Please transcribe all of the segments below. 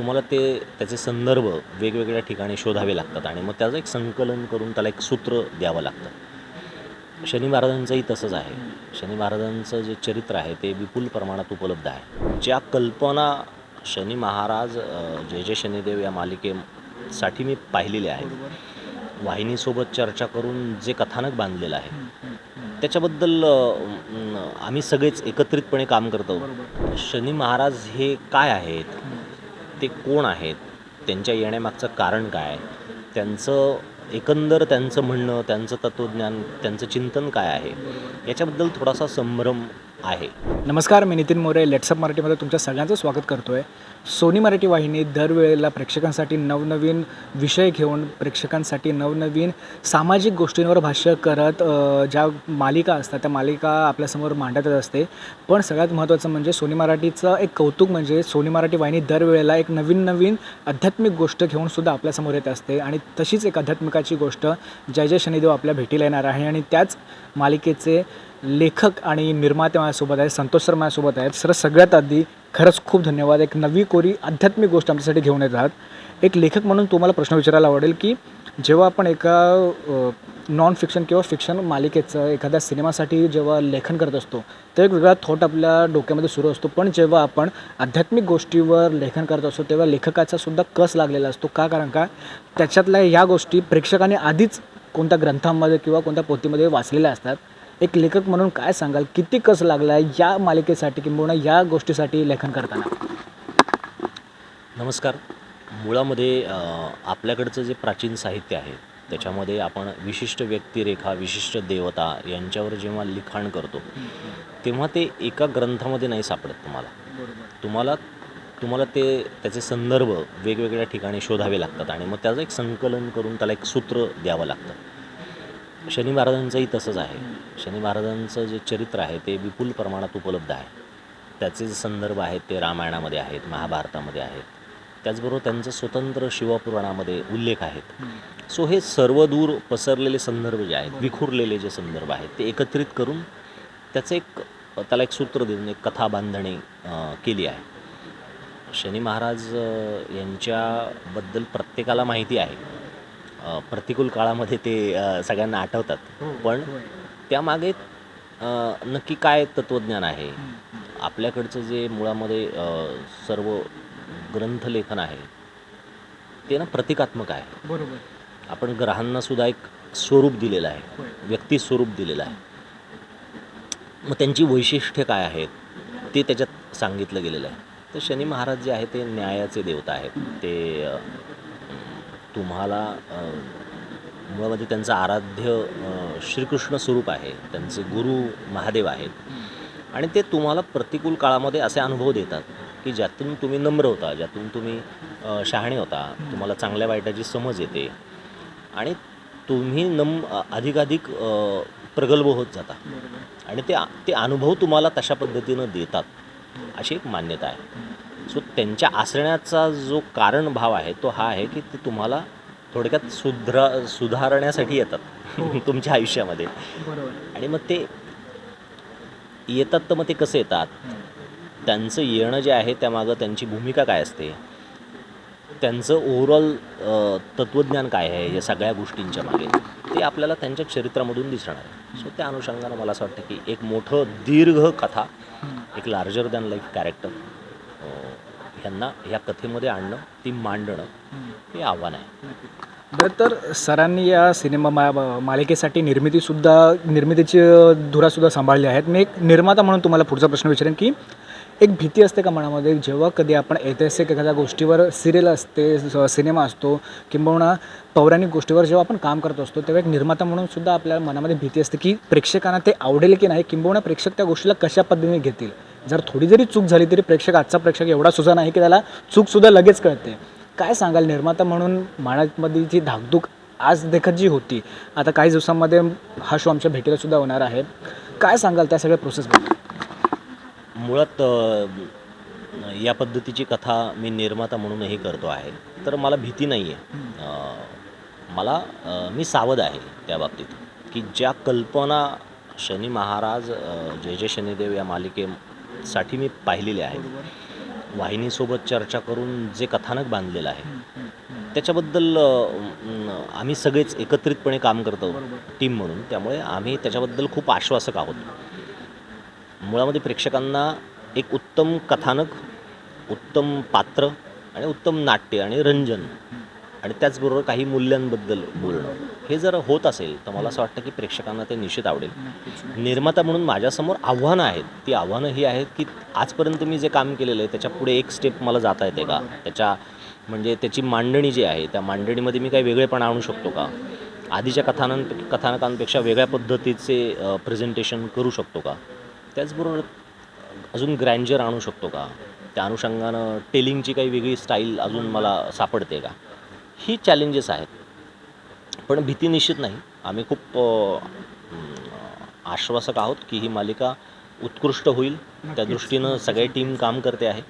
तुम्हाला ते त्याचे संदर्भ वेगवेगळ्या ठिकाणी शोधावे लागतात आणि मग त्याचं एक संकलन करून त्याला एक सूत्र द्यावं लागतं. शनी महाराजांचंही तसंच आहे. शनी महाराजांचं जे चरित्र आहे ते विपुल प्रमाणात उपलब्ध आहे. ज्या कल्पना शनी महाराज जय जय शनिदेव या मालिकेसाठी मी पाहिलेल्या आहेत वाहिनीसोबत चर्चा करून जे कथानक बांधलेलं आहे त्याच्याबद्दल आम्ही सगळेच एकत्रितपणे काम करतो शनी महाराज हे काय आहेत? ते कोण आहेत? त्यांच्या येण्यामागचं कारण काय? त्यांचं एकंदर त्यांचं म्हणणं त्यांचं तत्त्वज्ञान त्यांचं चिंतन काय आहे? याच्याबद्दल थोडासा संभ्रम आहे. नमस्कार मी नितीन मोरे. लेट्सअप मराठीमध्ये तुमच्या सगळ्यांचं स्वागत करतो आहे सोनी मराठी वाहिनी दरवेळेला प्रेक्षकांसाठी नवनवीन विषय घेऊन प्रेक्षकांसाठी नवनवीन सामाजिक गोष्टींवर भाष्य करत ज्या मालिका असतात त्या मालिका आपल्यासमोर मांडतच असते. पण सगळ्यात महत्त्वाचं म्हणजे सोनी मराठीचं एक कौतुक म्हणजे सोनी मराठी वाहिनी दरवेळेला एक नवीन नवीन आध्यात्मिक गोष्ट घेऊन सुद्धा आपल्यासमोर येत असते. आणि तशीच एक आध्यात्मिकाची गोष्ट जय जय शनिदेव आपल्या भेटीला येणार आहे. आणि त्याच मालिकेचे लेखक आणि निर्माते माझ्यासोबत आहेत संतोष सर माझ्यासोबत आहेत. सर सगळ्यात आधी खरंच खूप धन्यवाद. एक नवी कोरी आध्यात्मिक गोष्ट आमच्यासाठी घेऊन येत आहात एक लेखक म्हणून तुम्हाला प्रश्न विचारायला आवडेल की जेव्हा आपण एका नॉन फिक्शन किंवा फिक्शन मालिकेचं एखाद्या सिनेमासाठी जेव्हा लेखन करत असतो तर एक वेगळा थॉट आपल्या डोक्यामध्ये सुरू असतो. पण जेव्हा आपण आध्यात्मिक गोष्टीवर लेखन करत असतो तेव्हा लेखकाचा सुद्धा कस लागलेला असतो? का? कारण का? त्याच्यातल्या ह्या गोष्टी प्रेक्षकाने आधीच कोणत्या ग्रंथामध्ये किंवा कोणत्या पोथीमध्ये वाचलेल्या असतात. एक लेखक म्हणून काय सांगाल? किती कस लागला या मालिकेसाठी किंबहुना या गोष्टीसाठी लेखन करताना? नमस्कार. मुळामध्ये आपल्याकडचं जे प्राचीन साहित्य आहे त्याच्यामध्ये आपण विशिष्ट व्यक्तिरेखा विशिष्ट देवता यांच्यावर जेव्हा लिखाण करतो तेव्हा ते एका ग्रंथामध्ये नाही सापडत तुम्हाला. तुम्हाला तुम्हाला ते त्याचे संदर्भ वेगवेगळ्या ठिकाणी शोधावे लागतात आणि मग त्याचं एक संकलन करून त्याला एक सूत्र द्यावं लागतं. शनी महाराजांचंही तसंच आहे. शनी महाराजांचं जे चरित्र आहे ते विपुल प्रमाणात उपलब्ध आहे. त्याचे जे संदर्भ आहेत ते रामायणामध्ये आहेत महाभारतामध्ये आहेत. त्याचबरोबर त्यांचं स्वतंत्र शिवपुराणामध्ये उल्लेख आहेत. सो हे सर्वदूर पसरलेले संदर्भ जे आहेत विखुरलेले जे संदर्भ आहेत ते एकत्रित करून त्याचं एक त्याला एक सूत्र देऊन एक कथा बांधणी केली आहे. शनी महाराज यांच्याबद्दल प्रत्येकाला माहिती आहे. प्रतिकूल काळामध्ये ते सगळ्यांना आठवतात. पण त्यामागे नक्की काय तत्त्वज्ञान आहे? आपल्याकडचं जे मुळामध्ये सर्व ग्रंथलेखन आहे ते ना प्रतिकात्मक आहे. बरोबर. आपण ग्रहांना सुद्धा एक स्वरूप दिलेलं आहे. व्यक्ती स्वरूप दिलेलं आहे. मग त्यांची वैशिष्ट्ये काय आहेत ते त्याच्यात सांगितलं गेलेलं आहे. तर शनी महाराज जे आहे ते न्यायाचे देवता आहेत. ते तुम्हाला मुळामध्ये त्यांचं आराध्य श्रीकृष्ण स्वरूप आहे. त्यांचे गुरु महादेव आहेत. आणि ते तुम्हाला प्रतिकूल काळामध्ये असे अनुभव देतात की ज्यातून तुम्ही नम्र होता ज्यातून तुम्ही शहाणे होता. तुम्हाला चांगल्या वाईटाची समज येते. आणि तुम्ही नम अधिकाधिक प्रगल्भ होत जाता. आणि ते ते अनुभव तुम्हाला तशा पद्धतीनं देतात. अशी एक मान्यता आहे. सो त्यांच्या आसण्याचा जो कारण भाव आहे तो हा आहे की ते तुम्हाला थोडक्यात सुधरा सुधारण्यासाठी येतात तुमच्या आयुष्यामध्ये. बरोबर. आणि मग ते येतात तर मग ते कसे येतात? त्यांचं येणं जे आहे त्यामागं त्यांची भूमिका काय असते? त्यांचं ओव्हरऑल तत्त्वज्ञान काय आहे या सगळ्या गोष्टींच्या मागे? ते आपल्याला त्यांच्या चरित्रामधून दिसणार आहे. सो त्या अनुषंगानं मला असं वाटतं की एक मोठं दीर्घ कथा एक लार्जर दॅन लाईफ कॅरेक्टर ह्यांना ह्या कथेमध्ये आणणं ती मांडणं हे आव्हान आहे. बरं तर सरांनी या सिनेमा मा मालिकेसाठी निर्मितीसुद्धा निर्मितीची धुरासुद्धा सांभाळली आहेत. मी एक निर्माता म्हणून तुम्हाला पुढचा प्रश्न विचारेन की एक भीती असते का मनामध्ये? जेव्हा कधी आपण ऐतिहासिक एखाद्या गोष्टीवर सिरियल असते सिनेमा असतो किंबहुना पौराणिक गोष्टीवर जेव्हा आपण काम करत असतो तेव्हा एक निर्माता म्हणून सुद्धा आपल्या मनामध्ये भीती असते की प्रेक्षकांना ते आवडेल की नाही किंबहुना प्रेक्षक त्या गोष्टीला कशा पद्धतीने घेतील? जर थोडी जरी चूक झाली तरी प्रेक्षक आजचा प्रेक्षक एवढा सुजा नाही की त्याला चूकसुद्धा लगेच कळते. काय सांगाल निर्माता म्हणून? माण्यामध्ये जी धाकधूक आज देखत जी होती आता काही दिवसांमध्ये हा शो आमच्या भेटीला सुद्धा होणार आहे. काय सांगाल त्या सगळ्या प्रोसेसबद्दल मुळात या पद्धतीची कथा मी निर्माता म्हणूनही करतो आहे. तर मला भीती नाही आहे मला मी सावध आहे त्या बाबतीत की ज्या कल्पना शनी महाराज जय जय शनिदेव या साठी मी पाहिलेले आहेत. वाहिनीसोबत चर्चा करून जे कथानक बांधलेलं आहे त्याच्याबद्दल आम्ही सगळेच एकत्रितपणे काम करतो टीम म्हणून. त्यामुळे आम्ही त्याच्याबद्दल खूप आश्वासक आहोत. मुळामध्ये प्रेक्षकांना एक उत्तम कथानक उत्तम पात्र आणि उत्तम नाट्य आणि रंजन आणि त्याचबरोबर काही मूल्यांबद्दल बोलणं. हे जर होत असेल तर मला असं वाटतं की प्रेक्षकांना ते निश्चित आवडेल. निर्माता म्हणून माझ्यासमोर आव्हानं आहेत. ती आव्हानं ही आहेत की आजपर्यंत मी जे काम केलेलं आहे त्याच्या पुढे एक स्टेप मला जाता येते का? त्याच्या म्हणजे त्याची मांडणी जी आहे त्या मांडणीमध्ये मी काही वेगळेपणा आणू शकतो का? आधीच्या कथानं कथानकांपेक्षा वेगळ्या पद्धतीचे प्रेझेंटेशन करू शकतो का? त्याचबरोबर अजून ग्रँजर आणू शकतो का? त्या अनुषंगानं टेलिंगची काही वेगळी स्टाईल अजून मला सापडते का? ही चॅलेंजेस आहेत. पण भीती निश्चित नाही. आम्ही खूप आश्वासक आहोत की ही मालिका उत्कृष्ट होईल. त्या दृष्टीनं सगळे टीम काम करते आहे.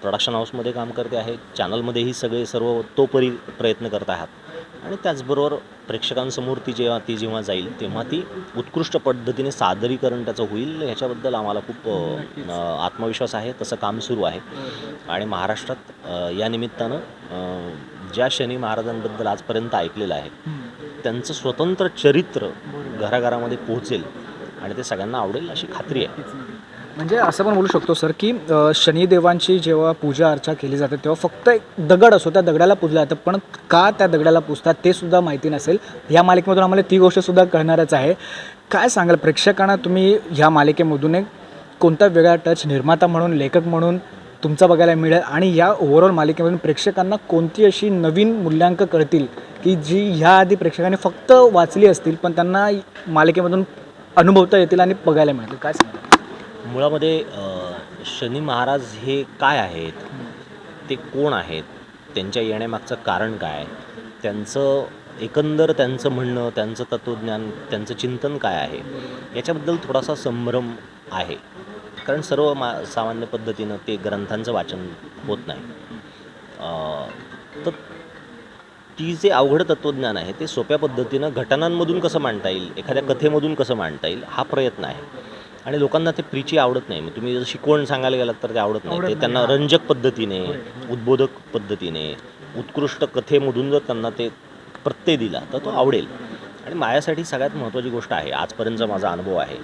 प्रोडक्शन हाऊसमध्ये काम करते आहे. चॅनलमध्येही सगळे सर्व तोपरी प्रयत्न करत आहात. आणि त्याचबरोबर प्रेक्षकांसमोर ती जेव्हा ती जेव्हा जाईल तेव्हा ती उत्कृष्ट पद्धतीने सादरीकरण त्याचं होईल ह्याच्याबद्दल आम्हाला खूप आत्मविश्वास आहे. तसं काम सुरू आहे. आणि महाराष्ट्रात या निमित्तानं ज्या शनी महाराजांबद्दल आजपर्यंत ऐकलेलं आहे त्यांचं स्वतंत्र चरित्र घराघरामध्ये पोहोचेल आणि ते सगळ्यांना आवडेल अशी खात्री आहे. म्हणजे असं पण बोलू शकतो सर की शनिदेवांची जेव्हा पूजा अर्चा केली जाते तेव्हा फक्त एक दगड असो त्या दगडाला पूजलं जातं पण का त्या दगडाला पूजतात ते सुद्धा माहिती नसेल. ह्या मालिकेमधून आम्हाला ती गोष्टसुद्धा कळणारच आहे. काय सांगाल प्रेक्षकांना तुम्ही ह्या मालिकेमधून एक कोणता वेगळा टच निर्माता म्हणून लेखक म्हणून तुमचा बघायला मिळेल. आणि या ओव्हरऑल मालिकेमधून प्रेक्षकांना कोणती अशी नवीन मूल्यांक कळतील की जी ह्या आधी प्रेक्षकांनी फक्त वाचली असतील पण त्यांना मालिकेमधून अनुभवता येतील आणि बघायला मिळतील? काय सांग मुळामध्ये शनी महाराज हे काय आहेत? ते कोण आहेत? त्यांच्या येण्यामागचं कारण काय? त्यांचं एकंदर त्यांचं म्हणणं त्यांचं तत्त्वज्ञान त्यांचं चिंतन काय आहे? याच्याबद्दल थोडासा संभ्रम आहे. कारण सर्व मा सामान्य पद्धतीनं ते ग्रंथांचं वाचन होत नाही. तर ती जे अवघड तत्त्वज्ञान आहे ते सोप्या पद्धतीनं घटनांमधून कसं मांडता येईल एखाद्या कथेमधून कसं मांडता येईल हा प्रयत्न आहे. आणि लोकांना ते प्रीची आवडत नाही. मग तुम्ही जर शिकवण सांगायला गेलात तर ते आवडत नाही. ते त्यांना. रंजक पद्धतीने उद्बोधक पद्धतीने उत्कृष्ट कथेमधून जर त्यांना ते प्रत्यय दिला तर तो आवडेल. आणि माझ्यासाठी सगळ्यात महत्त्वाची गोष्ट आहे आजपर्यंतचा माझा अनुभव आहे.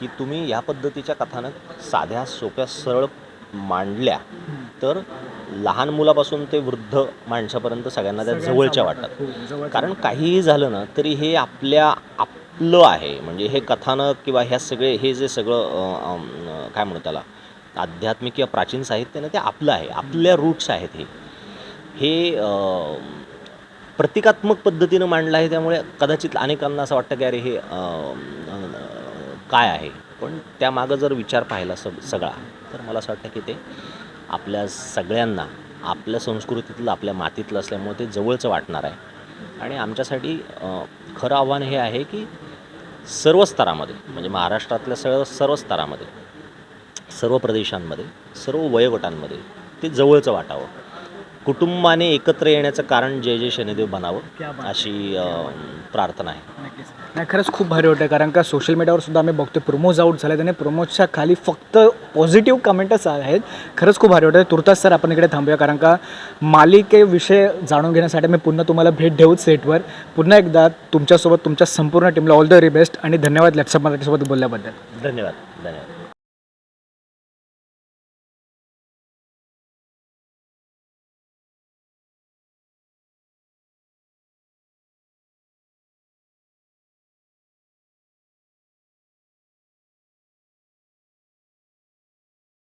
की तुम्ही या पद्धतीच्या कथानक साध्या सोप्या सरळ मांडल्या तर लहान मुलापासून ते वृद्ध माणसापर्यंत सगळ्यांना त्या जवळच्या वाटतात. कारण काहीही झालं ना तरी हे आपल्या आपलं आहे. म्हणजे हे कथानक किंवा ह्या सगळे हे जे सगळं काय म्हणू त्याला आध्यात्मिक किंवा प्राचीन साहित्य ना ते आपलं आहे. आपल्या रूट्स आहेत हे. हे प्रतिकात्मक पद्धतीनं मांडलं आहे त्यामुळे कदाचित अनेकांना असं वाटतं की अरे हे काय आहे? पण त्यामागं जर विचार पाहिला सग सगळा तर मला असं वाटतं की ते आपल्या सगळ्यांना आपल्या संस्कृतीतलं आपल्या मातीतलं असल्यामुळे ते जवळचं वाटणार आहे. आणि आमच्यासाठी खरं आव्हान हे आहे की सर्व स्तरामध्ये म्हणजे महाराष्ट्रातल्या सर्व सर्व स्तरामध्ये सर्व प्रदेशांमध्ये सर्व वयोगटांमध्ये ते जवळचं वाटावं. कुटुंबाने एकत्र येण्याचं कारण जय जय शनिदेव बनावं. अशी प्रार्थना आहे. नाही खरंच खूप भारी वाटतं कारण का सोशल मीडियावर सुद्धा आम्ही बघतो प्रोमोज आउट झाले आणि प्रोमोजच्या खाली फक्त पॉझिटिव्ह कमेंटच आहेत. खरंच खूप भारी वाटतं तुर्तास सर आपण इकडे थांबूया कारण का मालिकेविषय जाणून घेण्यासाठी मी पुन्हा तुम्हाला भेट देऊ सेटवर पुन्हा एकदा तुमच्यासोबत तुमच्या संपूर्ण टीमला ऑल द व्हेरी बेस्ट आणि धन्यवाद लॅपटॉप मराठीसोबत बोलल्याबद्दल. धन्यवाद धन्यवाद.